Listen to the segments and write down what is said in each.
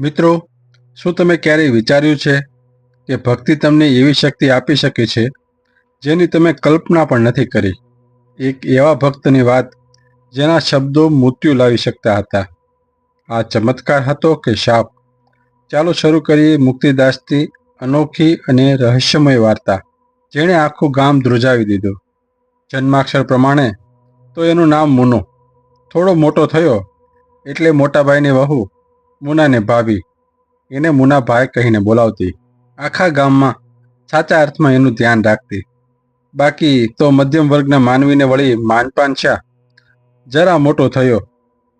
મિત્રો, શું તમે ક્યારેય વિચાર્યું છે કે ભક્તિ તમને એવી શક્તિ આપી શકે છે જેની તમે કલ્પના પણ નથી કરી? એક એવા ભક્તની વાત જેના શબ્દો મૃત્યુ લાવી શકતા હતા. આ ચમત્કાર હતો કે શાપ? ચાલો શરૂ કરીએ મુક્તિદાસથી અનોખી અને રહસ્યમય વાર્તા. જેણે આખું ગામ ધ્રુજાવી દીધું. જન્માક્ષર પ્રમાણે તો એનું નામ મુનો. થોડો મોટો થયો એટલે મોટાભાઈની વહુ મુનાને ભાભી, એને મુનાભાઈ કહીને બોલાવતી. આખા ગામમાં સાચા અર્થમાં એનું ધ્યાન રાખતી. બાકી તો મધ્યમ વર્ગના માનવીને વળી માનપાન શા જરા મોટો થયો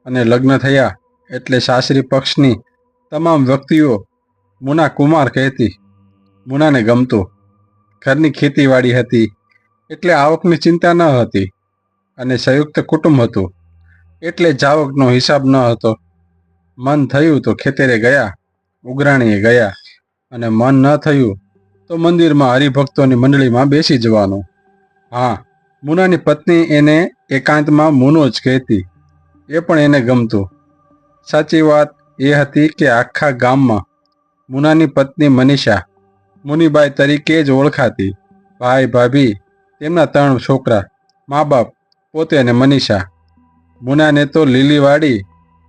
અને લગ્ન થયા એટલે સાસરી પક્ષની તમામ વ્યક્તિઓ મુના કુમાર કહેતી. મુનાને ગમતું. ઘરની ખેતીવાડી હતી એટલે આવકની ચિંતા ન હતી અને સંયુક્ત કુટુંબ હતું એટલે જાવકનો હિસાબ ન હતો. મન થયું તો ખેતરે ગયા, ઉઘરાણીએ ગયા. અને મન ન થયું તો મંદિરમાં હરિભક્તોની મંડળીમાં બેસી જવાનું. હા, મુનાની પત્ની એને એકાંતમાં મુનો જ કહેતી. એ પણ એને ગમતું. સાચી વાત એ હતી કે આખા ગામમાં મુનાની પત્ની મનીષા મુનિબાઈ તરીકે જ ઓળખાતી. ભાઈ ભાભી, તેમના ત્રણ છોકરા, મા બાપ, પોતે અને મનીષા. મુનાને તો લીલીવાડી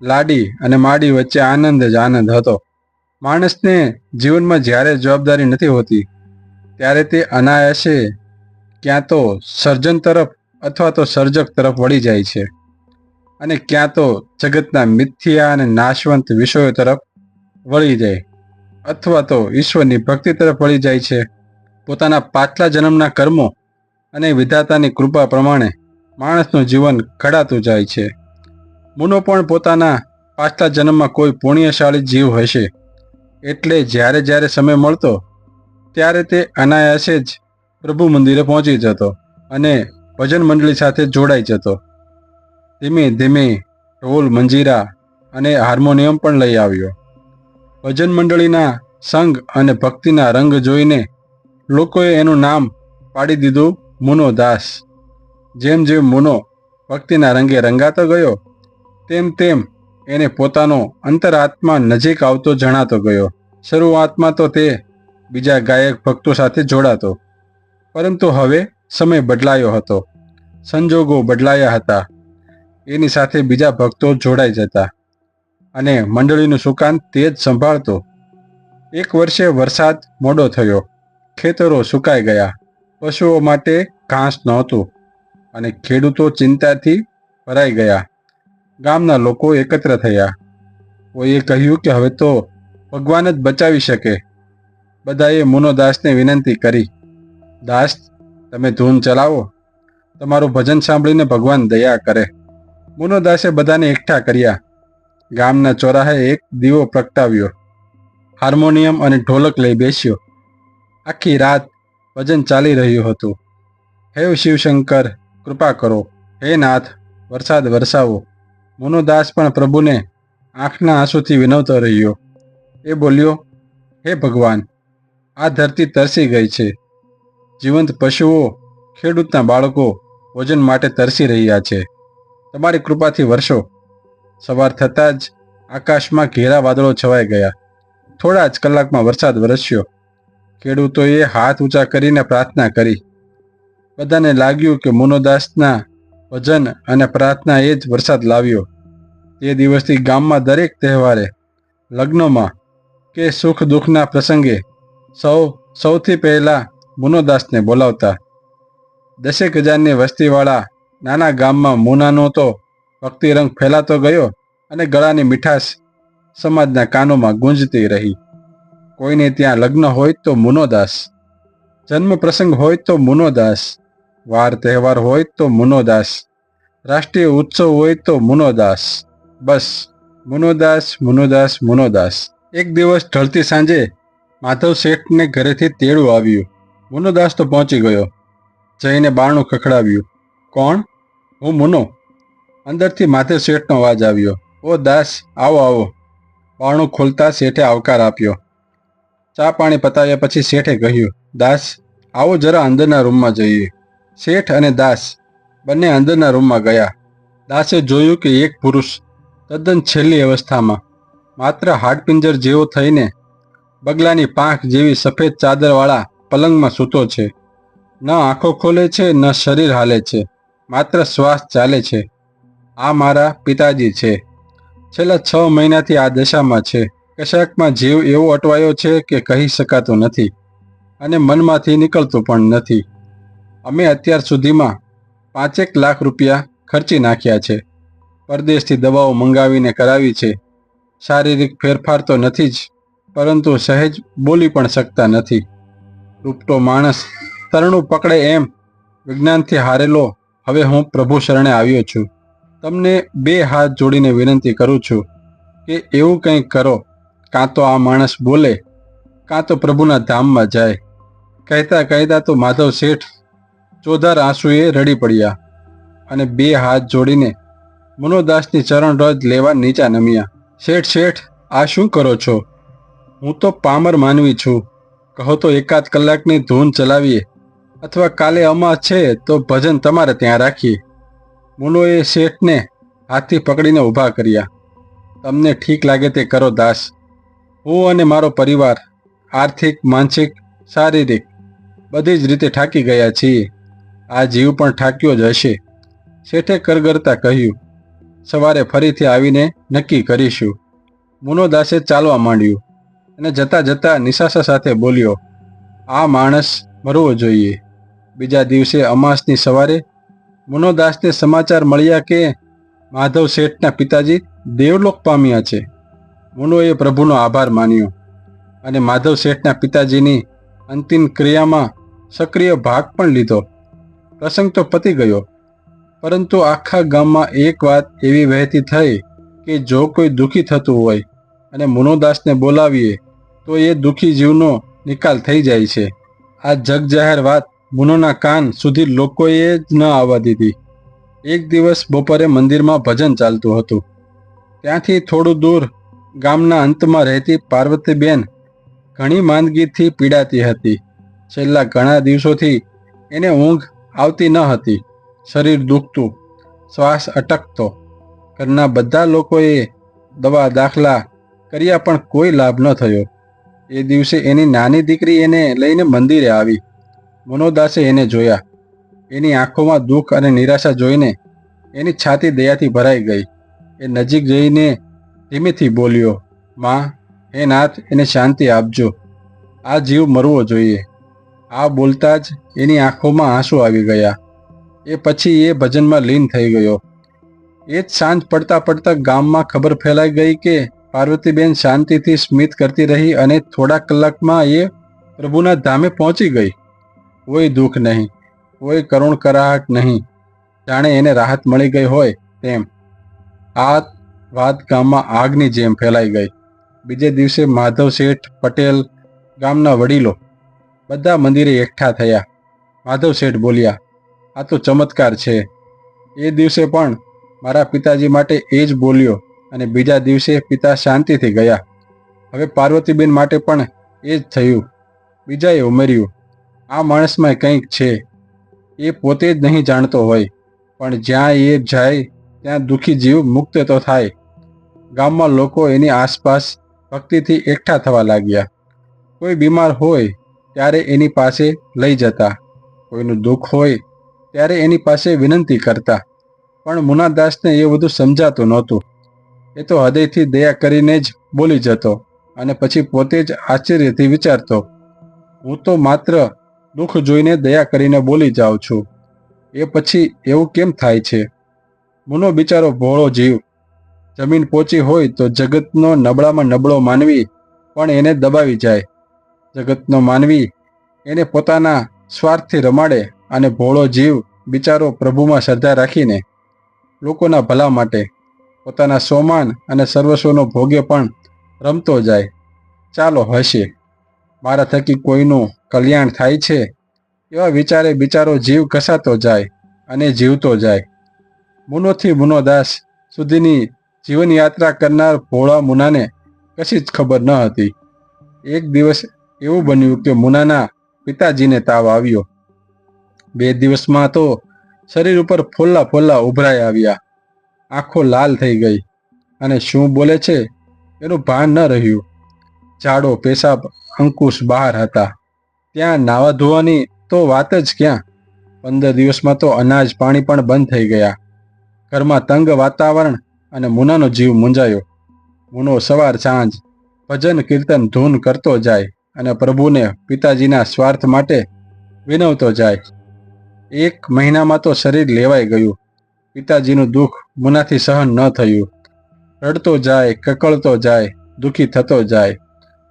લાડી અને માડી વચ્ચે આનંદ જ આનંદ હતો. માણસને જીવનમાં જ્યારે જવાબદારી નથી હોતી, ત્યારે તે અનાયાસે ક્યાં તો સર્જન તરફ અથવા તો સર્જક તરફ વળી જાય છે અને ક્યાં તો જગતના મિથ્યા અને નાશવંત વિષયો તરફ વળી જાય અથવા તો ઈશ્વરની ભક્તિ તરફ વળી જાય છે. પોતાના પાછલા જન્મના કર્મો અને વિધાતાની કૃપા પ્રમાણે માણસનું જીવન ઘડાતું જાય છે. મુનો પણ પોતાના પાછલા જન્મમાં કોઈ પુણ્યશાળી જીવ હશે. એટલે જ્યારે જ્યારે સમય મળતો, ત્યારે તે અનાયાસે જ પ્રભુ મંદિરે પહોંચી જતો અને ભજન મંડળી સાથે જોડાઈ જતો. ધીમે ધીમે ઢોલ, મંજીરા અને હાર્મોનિયમ પણ લઈ આવ્યો. ભજન મંડળીના સંગ અને ભક્તિના રંગ જોઈને લોકોએ એનું નામ પાડી દીધું મુનો દાસ. જેમ જેમ મુનો ભક્તિના રંગે રંગાતો ગયો તેમ તેમ એને પોતાનો અંતરાત્મા નજીક આવતો જણાતો ગયો. શરૂઆતમાં તો તે બીજા ગાયક ભક્તો સાથે જોડાતો. પરંતુ હવે સમય બદલાયો હતો. સંજોગો બદલાયા હતા. એની સાથે બીજા ભક્તો જોડાઈ જતા. અને મંડળીનું સુકાન તે જ સંભાળતો. એક વર્ષે વરસાદ મોડો થયો. ખેતરો સુકાઈ ગયા. પશુઓ માટે ઘાસ નહોતું. અને ખેડૂતો ચિંતાથી ભરાઈ ગયા. ગામના લોકો એકત્ર થયા. કોઈએ કહ્યું કે હવે તો ભગવાન જ બચાવી શકે. બધાએ મુનોદાસને વિનંતી કરી. દાસ, તમે ધૂન ચલાવો. તમારું ભજન સાંભળીને ભગવાન દયા કરે. મુનોદાસે બધાને એકઠા કર્યા. ગામના ચોરાહે એક દીવો પ્રગટાવ્યો. હાર્મોનિયમ અને ઢોલક લઈ બેસ્યો. આખી રાત ભજન ચાલી રહ્યું હતું. હે શિવશંકર, કૃપા કરો. હે નાથ, વરસાદ વરસાવો. મુનોદાસ પણ પ્રભુને આંખના આંસુથી વિનવતો રહ્યો. એ બોલ્યો, હે ભગવાન, આ ધરતી તરસી ગઈ છે. જીવંત પશુઓ, ખેડૂતના બાળકો ભોજન માટે તરસી રહ્યા છે. તમારી કૃપાથી વર્ષો સવાર થતાં જ આકાશમાં ઘેરા વાદળો છવાઈ ગયા. થોડા જ કલાકમાં વરસાદ વરસ્યો. ખેડૂતોએ હાથ ઊંચા કરીને પ્રાર્થના કરી. બધાને લાગ્યું કે મુનોદાસના ભજન અને પ્રાર્થના એ જ વરસાદ લાવ્યો. તે દિવસથી ગામમાં દરેક તહેવારે, લગ્નોમાં કે સુખ દુઃખના પ્રસંગે સૌ, સૌથી પહેલા મુનોદાસને બોલાવતા. દસેક હજારની વસ્તીવાળા નાના ગામમાં મુનાનો તો ભક્તિ રંગ ફેલાતો ગયો અને ગળાની મીઠાશ સમાજના કાનોમાં ગુંજતી રહી. કોઈને ત્યાં લગ્ન હોય તો મુનોદાસ, જન્મ પ્રસંગ હોય તો મુનોદાસ વાર તહેવાર હોય તો મુનોદાસ. રાષ્ટ્રીય ઉત્સવ હોય તો મુનોદાસ. બસ, મુનોદાસ મુનોદાસ મુનોદાસ. એક દિવસ ઢળતી સાંજે માધવ શેઠને ઘરેથી તેડું આવ્યું. મુનોદાસ તો પહોંચી ગયો. જઈને બારણું ખખડાવ્યું. કોણ? હું મુનો. અંદરથી માધવ શેઠનો અવાજ આવ્યો. ઓ દાસ, આવો આવો. બારણું ખોલતા શેઠે આવકાર આપ્યો. ચા પાણી પતાવ્યા પછી શેઠે કહ્યું, દાસ, આવો જરા અંદરના રૂમમાં જઈએ. શેઠ અને દાસ બંને અંદરના રૂમમાં ગયા. દાસે જોયું કે એક પુરુષ તદ્દન છેલ્લી અવસ્થામાં, માત્ર હાડપિંજર જેવો થઈને બગલાની પાંખ જેવી સફેદ ચાદરવાળા પલંગમાં સૂતો છે. ન આંખો ખોલે છે, ન શરીર હાલે છે, માત્ર શ્વાસ ચાલે છે. આ મારા પિતાજી છે. છેલ્લા છ મહિનાથી આ દશામાં છે. કશાકમાં જીવ એવો અટવાયો છે કે કહી શકાતો નથી અને મનમાંથી નીકળતું પણ નથી. અમે અત્યાર સુધીમાં પાંચેક લાખ રૂપિયા ખર્ચી નાખ્યા છે. પરદેશથી દવાઓ મંગાવીને કરાવી છે. શારીરિક ફેરફાર તો નથી જ, પરંતુ સહેજ બોલી પણ શકતા નથી. રૂપટો માણસ તરણું પકડે એમ વિજ્ઞાનથી હારેલો, હવે હું પ્રભુ શરણે આવ્યો છું. તમને બે હાથ જોડીને વિનંતી કરું છું કે એવું કંઈક કરો, કાં તો આ માણસ બોલે, કાં તો પ્રભુના ધામમાં જાય. કહેતા કહેતા તો માધવ શેઠ ચોધાર આંસુએ રડી પડ્યા અને બે હાથ જોડીને મનોદાસની ચરણ રજ લેવા નીચા નમ્યા. શેઠ શેઠ, આ શું કરો છો? હું તો પામર માનવી છું. કહો તો એકાદ કલાકની ધૂન ચલાવીએ અથવા કાલે અમા છે તો ભજન તમારે ત્યાં રાખીએ. મુનોએ શેઠને હાથથી પકડીને ઊભા કર્યા. તમને ઠીક લાગે તે કરો, દાસ. હું અને મારો પરિવાર આર્થિક, માનસિક, શારીરિક બધી જ રીતે થાકી ગયા છીએ. આ જીવ પણ ઠાક્યો જ હશે. શેઠે કરગરતા કહ્યું, સવારે ફરીથી આવીને નક્કી કરીશું. મુનોદાસે ચાલવા માંડ્યું અને જતા જતા નિશાસા સાથે બોલ્યો, આ માણસ મરવો જોઈએ. બીજા દિવસે અમાસની સવારે મુનોદાસને સમાચાર મળ્યા કે માધવ શેઠના પિતાજી દેવલોક પામ્યા છે. મુનોએ પ્રભુનો આભાર માન્યો અને માધવ શેઠના પિતાજીની અંતિમ ક્રિયામાં સક્રિય ભાગ પણ લીધો. પ્રસંગ તો પતી ગયો. પરંતુ આખા ગામમાં એક વાત એવી વહેતી થઈ કે જો કોઈ દુઃખી થતું હોય અને મુનોદાસને બોલાવીએ, તો એ દુઃખી જીવનો નિકાલ થઈ જાય છે. આ જગજાહેર વાત મુનોના કાન સુધી લોકોએ જ ન આવવા દીધી. એક દિવસ બપોરે મંદિરમાં ભજન ચાલતું હતું. ત્યાંથી થોડું દૂર ગામના અંતમાં રહેતી પાર્વતીબેન ઘણી માંદગીથી પીડાતી હતી. છેલ્લા ઘણા દિવસોથી એને ઊંઘ આવતી ન હતી. શરીર દુખતું, શ્વાસ અટકતો. ઘરના બધા લોકોએ દવા દાખલા કર્યા પણ કોઈ લાભ ન થયો. એ દિવસે એની નાની દીકરી એને લઈને મંદિરે આવી. મનોદાસે એને જોયા. એની આંખોમાં દુઃખ અને નિરાશા જોઈને એની છાતી દયાથી ભરાઈ ગઈ. એ નજીક જઈને ધીમેથી બોલ્યો, માં, હે નાથ, એને શાંતિ આપજો. આ જીવ મરવો જોઈએ. આ બોલતા જ એની આંખોમાં આંસુ આવી ગયા. એ પછી એ ભજનમાં લીન થઈ ગયો. એ જ સાંજ પડતા પડતા ગામમાં ખબર ફેલાઈ ગઈ કે પાર્વતીબેન શાંતિથી સ્મિત કરતી રહી અને થોડા કલાકમાં એ પ્રભુના ધામે પહોંચી ગઈ. કોઈ દુઃખ નહીં, કોઈ કરુણ કરાહટ નહીં. જાણે એને રાહત મળી ગઈ હોય તેમ. આ વાત ગામમાં આગની જેમ ફેલાઈ ગઈ. બીજે દિવસે માધવ શેઠ પટેલ ગામના વડીલો બધા મંદિરે એકઠા થયા. માધવ શેઠ બોલ્યા, આ તો ચમત્કાર છે. એ દિવસે પણ મારા પિતાજી માટે એ જ બોલ્યો અને બીજા દિવસે પિતા શાંતિથી ગયા. હવે પાર્વતીબેન માટે પણ એ જ થયું. બીજાએ ઉમેર્યું, આ માણસમાં કંઈક છે. એ પોતે જ નહીં જાણતો હોય, પણ જ્યાં એ જાય, ત્યાં દુઃખી જીવ મુક્ત તો થાય. ગામમાં લોકો એની આસપાસ ભક્તિથી એકઠા થવા લાગ્યા. કોઈ બીમાર હોય ત્યારે એની પાસે લઈ જતા. કોઈનું દુઃખ હોય, ત્યારે એની પાસે વિનંતી કરતા. પણ મુનાદાસને એ બધું સમજાતું નહોતું. એ તો હૃદયથી દયા કરીને જ બોલી જતો અને પછી પોતે જ આશ્ચર્યથી વિચારતો, હું તો માત્ર દુઃખ જોઈને દયા કરીને બોલી જાઉં છું. એ પછી એવું કેમ થાય છે? મુનો બિચારો ભોળો જીવ. જમીન પોચી હોય તો જગતનો નબળામાં નબળો માનવી પણ એને દબાવી જાય. જગતનો માનવી એને પોતાના સ્વાર્થથી રમાડે અને ભોળો જીવ બિચારો પ્રભુમાં શ્રદ્ધા રાખીને લોકોના ભલા માટે પોતાના સોમાન અને સર્વસ્વનો ભોગે પણ રમતો જાય. ચાલો હશે. મારા થકી કોઈનું કલ્યાણ થાય છે? એવા વિચારે બિચારો જીવ કસાતો જાય અને જીવતો જાય. મુનોથી મુનોદાસ સુધીની જીવનયાત્રા કરનાર ભોળા મુનાને કશી જ ખબર ન હતી. એક દિવસ એવું બન્યું કે મુનાના પિતાજીને તાવ આવ્યો. બે દિવસમાં તો શરીર ઉપર ફોલ્લા ફોલ્લા ઉભરાઈ આવ્યા. આંખો લાલ થઈ ગઈ અને શું બોલે છે એનું ભાન ન રહ્યું. ઝાડો, પેશાબ, અંકુશ બહાર હતા. ત્યાં નાવા ધોવાની તો વાત જ ક્યાં? પંદર દિવસમાં તો અનાજ, પાણી પણ બંધ થઈ ગયા. ઘરમાં તંગ વાતાવરણ અને મુનાનો જીવ મૂંઝાયો. મુનો સવાર સાંજ ભજન, કીર્તન, ધૂન કરતો જાય. અને પ્રભુને પિતાજીના સ્વાર્થ માટે વિનવતો જાય. એક મહિનામાં તો શરીર લેવાઈ ગયું. પિતાજીનું દુઃખ મુનાથી સહન ન થયું. રડતો જાય, કકળતો જાય, દુઃખી થતો જાય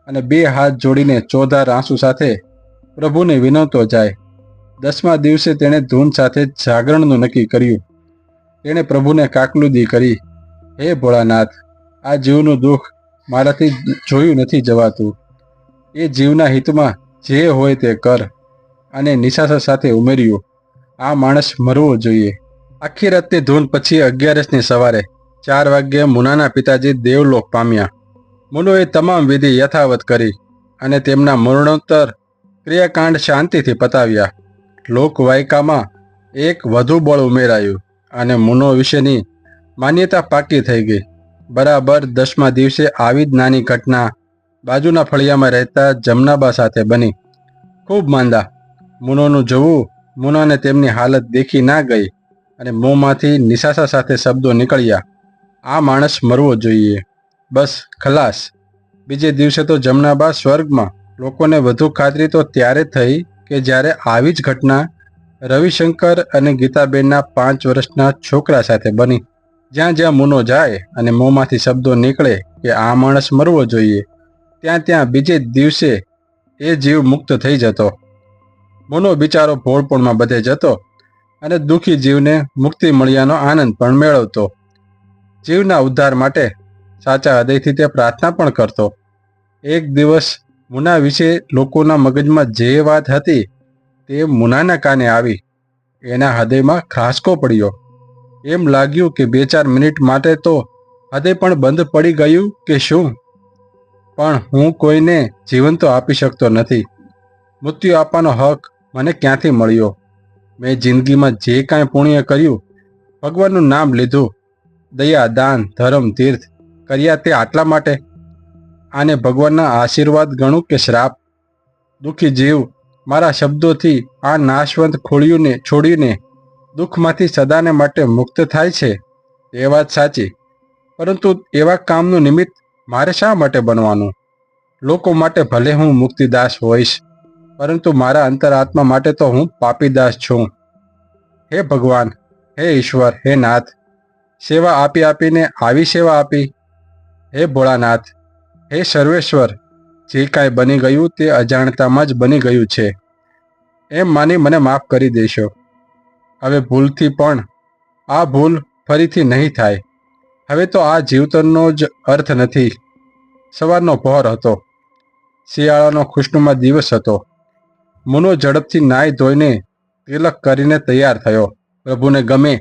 અને બે હાથ જોડીને ચોધાર આંસુ સાથે પ્રભુને વિનવતો જાય. દસમા દિવસે તેણે ધૂન સાથે જાગરણનું નક્કી કર્યું. તેણે પ્રભુને કાકલુદી કરી, હે ભોળાનાથ, આ જીવનું દુઃખ મારાથી જોયું નથી જવાતું. એ જીવના હિતમાં જે હોય તે કર અને નિશાસા સાથે ઉમેર્યું. આ માણસ મરવો જોઈએ. આખી રાતની ધૂન પછી અગિયારસની સવારે ચાર વાગ્યે મુનાના પિતાજી દેવલોક પામ્યા. મુનોએ તમામ વિધિ યથાવત કરી અને તેમના મરણોત્તર ક્રિયાકાંડ શાંતિથી પતાવ્યા. લોકવાયકામાં એક વધુ બળ ઉમેરાયું અને મુનો વિશેની માન્યતા પાકી થઈ ગઈ. બરાબર દસમા દિવસે આવી જ નાની ઘટના બાજુના ફળિયામાં રહેતા જમનાબા સાથે બની. ખૂબ માંદા. મુનોનું જવું, મુનાને તેમની હાલત દેખી ના ગઈ અને મોંમાંથી નિશાસા સાથે શબ્દો નીકળ્યા. આ માણસ મરવો જોઈએ. બસ, ખલાસ. બીજે દિવસે તો જમનાબા સ્વર્ગમાં. લોકોને વધુ ખાતરી તો ત્યારે થઈ કે જ્યારે આવી જ ઘટના રવિશંકર અને ગીતાબેનના પાંચ વર્ષના છોકરા સાથે બની. જ્યાં જ્યાં મુનો જાય અને મોંમાંથી શબ્દો નીકળે કે આ માણસ મરવો જોઈએ. ત્યાં ત્યાં બીજે દિવસે એ જીવ મુક્ત થઈ જતો. મુનો બિચારો ભોળપણમાં બધે જતો અને દુઃખી જીવને મુક્તિ મળ્યાનો આનંદ પણ મેળવતો. જીવના ઉદ્ધાર માટે સાચા હૃદયથી તે પ્રાર્થના પણ કરતો. એક દિવસ મુના વિશે લોકોના મગજમાં જે વાત હતી તે મુનાના કાને આવી. એના હૃદયમાં ખાસકો પડ્યો. એમ લાગ્યું કે બે ચાર મિનિટ માટે તો હૃદય પણ બંધ પડી ગયું કે શું? પણ હું કોઈને જીવન તો આપી શકતો નથી. મૃત્યુ આપવાનો હક મને ક્યાંથી મળ્યો? મેં જિંદગીમાં જે કાંઈ પુણ્ય કર્યું, ભગવાનનું નામ લીધું. દયા, દાન, ધર્મ, તીર્થ કર્યા તે આટલા માટે? આને ભગવાનના આશીર્વાદ ગણું કે શ્રાપ? દુઃખી જીવ મારા શબ્દોથી આ નાશવંત ખોળ્યુંને છોડીને દુઃખમાંથી સદાને માટે મુક્ત થાય છે? એ વાત સાચી. પરંતુ એવા કામનું નિમિત્ત મારે શા માટે બનવાનું? લોકો માટે ભલે હું મુક્તિદાસ હોઈશ, પરંતુ મારા અંતરાત્મા માટે તો હું પાપીદાસ છું. હે ભગવાન, હે ઈશ્વર, હે નાથ, સેવા આપી આપીને આવી સેવા આપી. હે ભોળાનાથ, હે સર્વેશ્વર, જે કાંઈ બની ગયું તે અજાણતામાં જ બની ગયું છે. એમ માની મને માફ કરી દેશો. હવે ભૂલથી પણ આ ભૂલ ફરીથી નહીં થાય. હવે તો આ જીવતરનો જ અર્થ નથી. સવારનો પહોર હતો. શિયાળાનો ખુશનુમા દિવસ હતો. મુનો ઝડપથી નાઈ ધોઈને તિલક કરીને તૈયાર થયો. પ્રભુને ગમે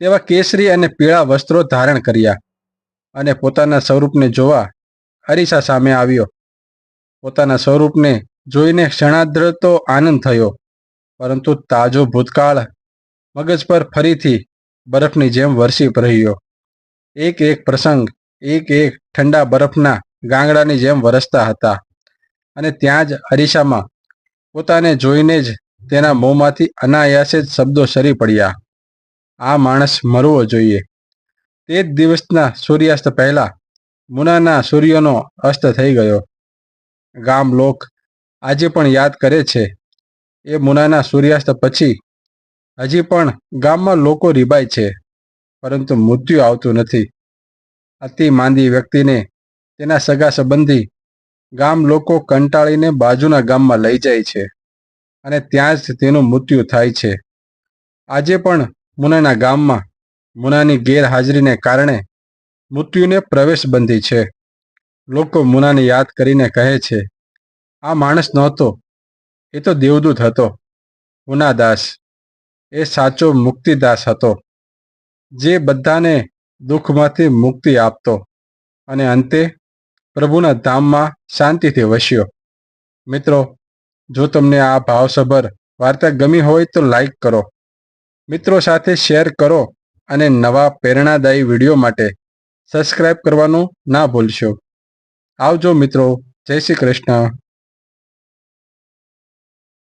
તેવા કેસરી અને પીળા વસ્ત્રો ધારણ કર્યા અને પોતાના સ્વરૂપને જોવા અરીસા સામે આવ્યો. પોતાના સ્વરૂપને જોઈને ક્ષણાદ્ર તો આનંદ થયો, પરંતુ તાજો ભૂતકાળ મગજ પર ફરીથી બરફની જેમ વરસી રહ્યો. એક એક પ્રસંગ, એક એક ઠંડા બરફના ગાંગડાની જેમ વરસતા હતા. અને ત્યાં જ અરીસામાં પોતાને જોઈને જ તેના મોંમાંથી અનાયાસે જ શબ્દો સરી પડ્યા. આ માણસ મરવો જોઈએ. તે જ દિવસના સૂર્યાસ્ત પહેલા મુનાના સૂર્યનો અસ્ત થઈ ગયો. ગામ લોક આજે પણ યાદ કરે છે. એ મુનાના સૂર્યાસ્ત પછી હજી પણ ગામમાં લોકો રીબાય છે. પરંતુ મૃત્યુ આવતું નથી. અતિ માંદી વ્યક્તિને તેના સગા સંબંધી ગામ લોકો કંટાળીને બાજુના ગામમાં લઈ જાય છે અને ત્યાં જ તેનું મૃત્યુ થાય છે. આજે પણ મુનાના ગામમાં મુનાની ગેરહાજરીને કારણે મૃત્યુને પ્રવેશ બંધી છે. લોકો મુનાને યાદ કરીને કહે છે, આ માણસ નહોતો, એ તો દેવદૂત હતો, મુનાદાસ. એ સાચો મુક્તિદાસ હતો. જે બધાને દુઃખમાંથી મુક્તિ આપતો. અને અંતે પ્રભુના ધામમાં શાંતિથી વસ્યો. મિત્રો, જો તમને આ ભાવસભર વાર્તા ગમી હોય તો લાઈક કરો. મિત્રો સાથે શેર કરો અને નવા પ્રેરણાદાયી વીડિયો માટે સબસ્ક્રાઇબ કરવાનું ના ભૂલશો. આવજો મિત્રો, જય શ્રી કૃષ્ણ.